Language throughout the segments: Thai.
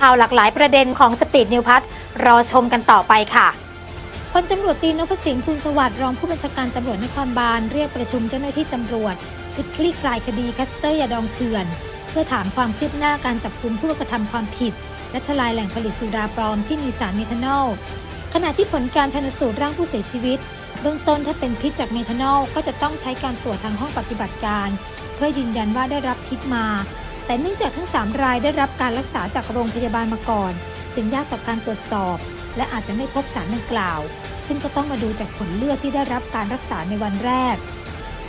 ข่าวหลากหลายประเด็นของสปีดนิวพัทรอชมกันต่อไปค่ะพลตำรวจตีนพสิงห์ภูลสวัสดิ์รองผู้บัญชาการตำรวจนครบาลเรียกประชุมเจ้าหน้าที่ตำรวจ ชุดคลี่คลายคดีคัสเตอร์ยาดองเถื่อน เพื่อถามความคืบหน้าการจับกลุมผู้กระทำความผิด และทลายแหล่งผลิตสุราปลอมที่มีสารเมทานอลขณะที่ผลการชนสูตรร่างผู้เสียชีวิต เบื้องต้นถ้าเป็นพิษจากเมทานอลก็จะต้องใช้การตรวจทางห้องปฏิบัติการ เพื่อยืนยันว่าได้รับพิษมา แต่เนื่องจากทั้ง 3 รายได้รับการรักษาจากโรงพยาบาลมาก่อน จึงยากต่อการตรวจสอบ และอาจจะไม่พบสารดังกล่าว ซึ่งก็ต้องมาดูจากผลเลือดที่ได้รับการรักษาในวันแรก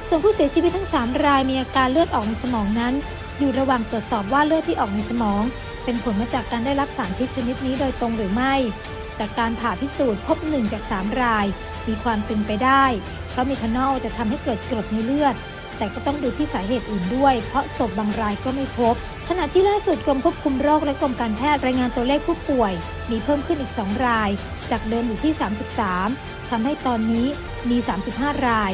ส่วนผู้เสียชีวิตทั้ง 3 รายมีอาการเลือดออกในสมองนั้น อยู่ระหว่างตรวจสอบว่าเลือดที่ออกในสมอง เป็นผลมาจากการได้รับสารพิษชนิดนี้โดยตรงหรือไม่ จากการผ่าพิสูจน์พบ1จาก 3 ราย มีความเป็นไปได้ เพราะเมทานอลจะทำให้เกิดกรดในเลือด แต่ก็ต้องดูที่สาเหตุอื่นด้วย เพราะศพบางรายก็ไม่พบ ขณะที่ล่าสุดกรมควบคุมโรคและกรมการแพทย์รายงานตัวเลขผู้ป่วย มีเพิ่มขึ้นอีก 2 ราย จากเดิมอยู่ที่ 33ทำให้ตอนนี้มี 35 ราย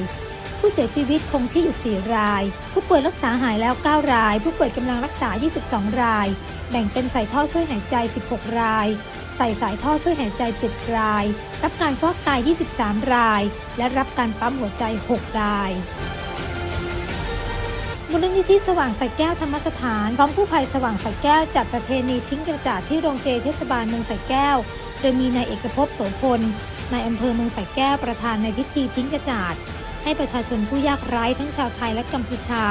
ผู้เสียชีวิตคงที่อยู่ 4 ราย ผู้ป่วยรักษาหายแล้ว 9 ราย ผู้ป่วยกำลังรักษา 22 ราย แบ่งเป็นใส่ท่อช่วยหายใจ 16 รายใส่สายท่อช่วยหายใจ 7 ราย รับการฟอกไต 23 ราย และรับการปั๊มหัวใจ 6 ราย มูลนิธิสว่างสระแก้วธรรมสถานพร้อมผู้ภัยสว่างสระแก้วจัดประเพณีทิ้งกระจาดที่โรงเจเทศบาลเมืองสระแก้ว โดยมีนายเอกภพโสพลนายอำเภอเมืองสระแก้วประธานในพิธีทิ้งกระจาดให้ประชาชนผู้ยากไร้ทั้งชาวไทยและกัมพูชา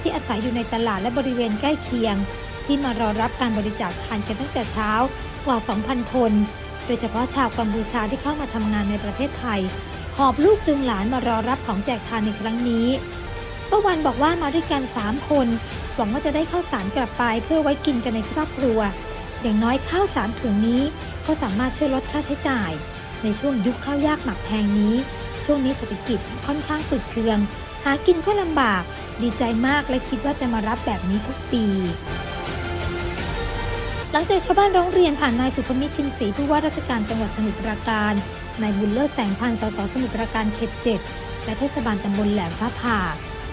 ที่อาศัยอยู่ในตลาดและบริเวณใกล้เคียง ที่มารอรับการบริจาคทานกันตั้งแต่เช้ากว่า 2,000 คน โดยเฉพาะชาวกัมพูชาที่เข้ามาทำงานในประเทศไทยหอบลูกจูงหลานมารอรับของแจกทานในครั้งนี้ ป้าวันบอกว่ามาด้วยกัน 3 คน หวังว่าจะได้ข้าวสารกลับไปเพื่อไว้กินกันในครอบครัว อย่างน้อยข้าวสารถุงนี้ ก็สามารถช่วยลดค่าใช้จ่าย ในช่วงยุคข้าวยากหมักแพงนี้ ช่วงนี้เศรษฐกิจค่อนข้างฝืดเคือง หากินก็ลำบาก ดีใจมากและคิดว่าจะมารับแบบนี้ทุกปีหลังจากชาวบ้านร้องเรียนผ่านนายสุภมิตรชินศรีผู้ว่าราชการจังหวัดสมุทรปราการ นายบุญเลิศแสงพันธ์สสสมุทรปราการเขตเจ็ดและเทศบาลตำบลแหลมฟ้าผ่า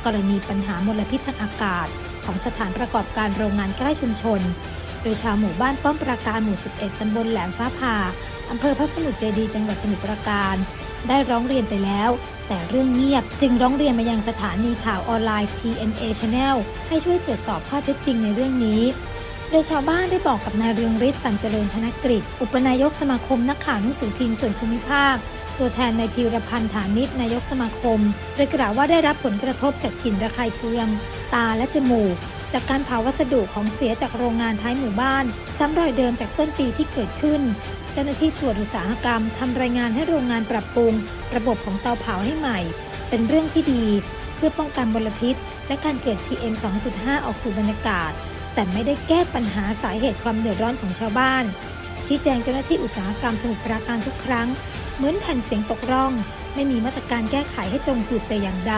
กรณีปัญหามลพิษทางอากาศ ของสถานประกอบการโรงงานใกล้ชุมชน โดยชาวหมู่บ้านป้อมปราการหมู่ 11 ตำบลแหลมฟ้าผ่าอำเภอพระสมุทรเจดีจังหวัดสมุทรปราการ ได้ร้องเรียนไปแล้ว แต่เรื่องเงียบจึงร้องเรียนมายังสถานีข่าวออนไลน์ TNA Channel ให้ช่วยตรวจสอบข้อเท็จจริงในเรื่องนี้โดยชาวบ้านได้บอกกับนายเรืองฤทธิ์ปันเจริญธนกฤษ อุปนายกสมาคมนักข่าวหนังสือพิมพ์ส่วนภูมิภาค ตัวแทนในพีรพันธ์ฐานิชนายกสมาคม โดยกล่าวว่าได้รับผลกระทบจากกลิ่นระคายเคือง ตาและจมูก จากการเผาวัสดุของเสียจากโรงงานท้ายหมู่บ้าน ซ้ำรอยเดิมจากต้นปีที่เกิดขึ้น เจ้าหน้าที่ตรวจอุตสาหกรรมทำรายงานให้โรงงานปรับปรุง ระบบของเตาเผาให้ใหม่ เป็นเรื่องที่ดี เพื่อป้องกันมลพิษ และการเกิด PM 2.5 ออกสู่บรรยากาศ แต่ไม่ได้แก้ปัญหาสาเหตุความเดือดร้อนของชาวบ้านชี้แจงเจ้าหน้าที่อุตสาหกรรมสมุทรปราการทุกครั้ง เหมือนแผ่นเสียงตกร่อง ไม่มีมาตรการแก้ไขให้ตรงจุดแต่อย่างใด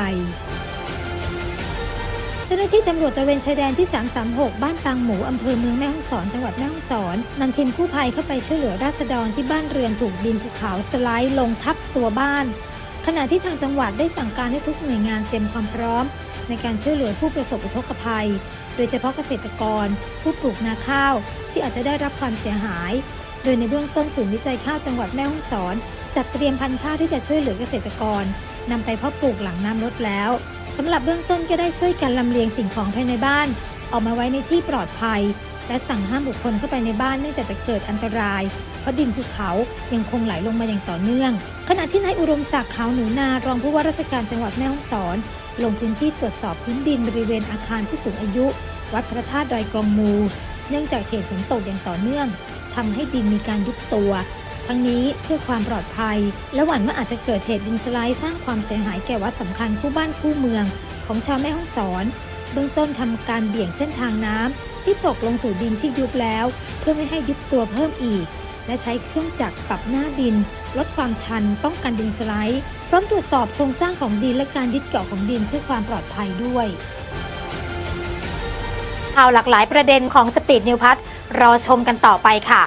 เจ้าหน้าที่ตำรวจตระเวนชายแดนที่ 336 บ้านปางหมูอำเภอเมืองแม่ฮ่องสอน จังหวัดแม่ฮ่องสอนนำทีมกู้ภัยเข้าไปช่วยเหลือราษฎรที่บ้านเรือนถูกดินภูเขาสไลด์ลงทับตัวบ้าน ขณะที่ทางจังหวัดได้สั่งการให้ทุกหน่วยงานเตรียมความพร้อม ในการช่วยเหลือผู้ประสบอุทกภัย โดยเฉพาะเกษตรกร ผู้ปลูกนาข้าวที่อาจจะได้รับความเสียหาย โดยในเบื้องต้นศูนย์วิจัยข้าวจังหวัดแม่ฮ่องสอน จัดเตรียมพันธุ์ข้าวที่จะช่วยเหลือเกษตรกรนำไปเพาะปลูกหลังน้ำลดแล้วสำหรับเบื้องต้นก็ได้ช่วยกันลำเลียงสิ่งของภายในบ้าน ออกมาไว้ในที่ปลอดภัย และสั่งห้ามบุคคลเข้าไปในบ้านเนื่องจากจะเกิดอันตราย เพราะดินภูเขายังคงไหลลงมาอย่างต่อเนื่อง ขณะที่นายอุดมศักดิ์ขาวหนูนารองผู้ว่าราชการจังหวัดแม่ฮ่องสอน ลงพื้นที่ตรวจสอบพื้นดินบริเวณอาคารผู้สูงอายุ วัดพระธาตุดอยกองมู เนื่องจากเหตุฝนตกอย่างต่อเนื่องทำให้ดินมีการยุบตัว ทั้งนี้เพื่อความปลอดภัย และหวั่นว่าอาจจะเกิดเหตุดินสไลด์สร้างความเสียหายแก่วัดสำคัญคู่บ้านคู่เมือง ของชาวแม่ฮ่องสอน เบื้องต้นทำการเบี่ยงเส้นทางน้ำที่ตกลงสู่ดินที่ยุบแล้ว เพื่อไม่ให้ยุบตัวเพิ่มอีก และใช้เครื่องจักรปรับหน้าดิน ลดความชันป้องกันดินสไลด์ พร้อมตรวจสอบโครงสร้างของดินและการยึดเกาะของดินเพื่อความปลอดภัยด้วยข่าวหลากหลายประเด็นของสปีดนิวพัทรอชมกันต่อไปค่ะ